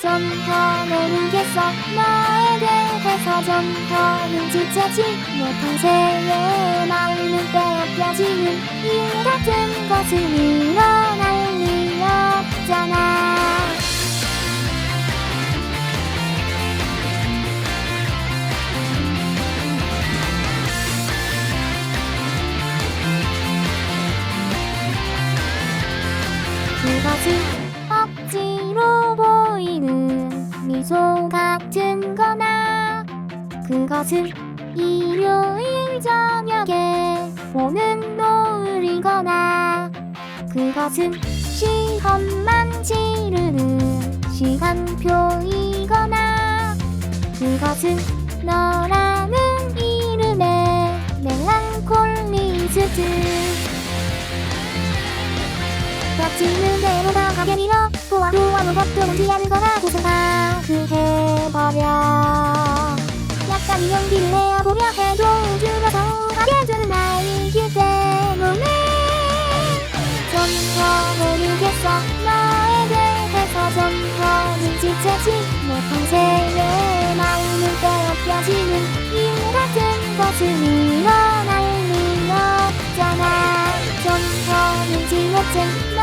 전혀 모르겠어 너에 대해서 전혀는 지체지 못한 새의 마음은 빼앗겨지는 일 같은 것은 일어날 리 없잖아 그것은 일요일 저녁에 보는 노을이거나 그것은 시험만 치르는 시간표이거나 그것은 너라는 이름의 멜랑콜리스트. 겹치는 대로 다 가게 밀어 보아도 아무것도 뭔지 않은 거나 고생다 그 해버려 약간 용기를 내어보려 해도 더 가게 되는 나이기 때문에 전혀 모르겠어. 너에 대해서 전혀는 지체지. 못한 새의 마음은 빼앗겨지는 일 같은 것은 일어날 리 없잖아. 전혀는 지let진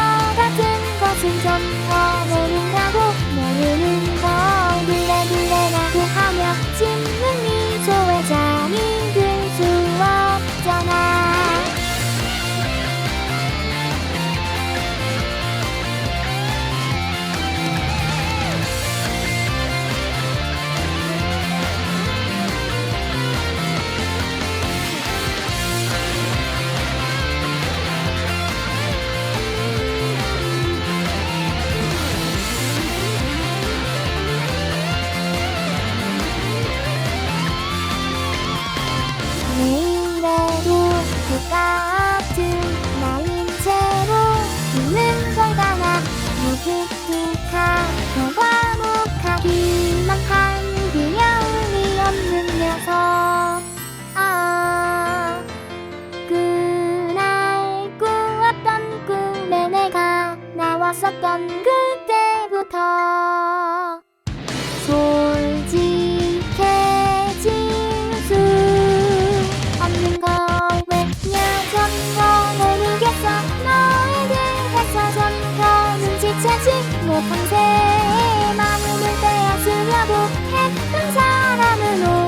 같아 솔직해진 수 없는 걸 왜냐전 건 모르겠어 너에 대해서 점점 눈치채지 못한 새 마음을 빼앗으려고 했던 사람은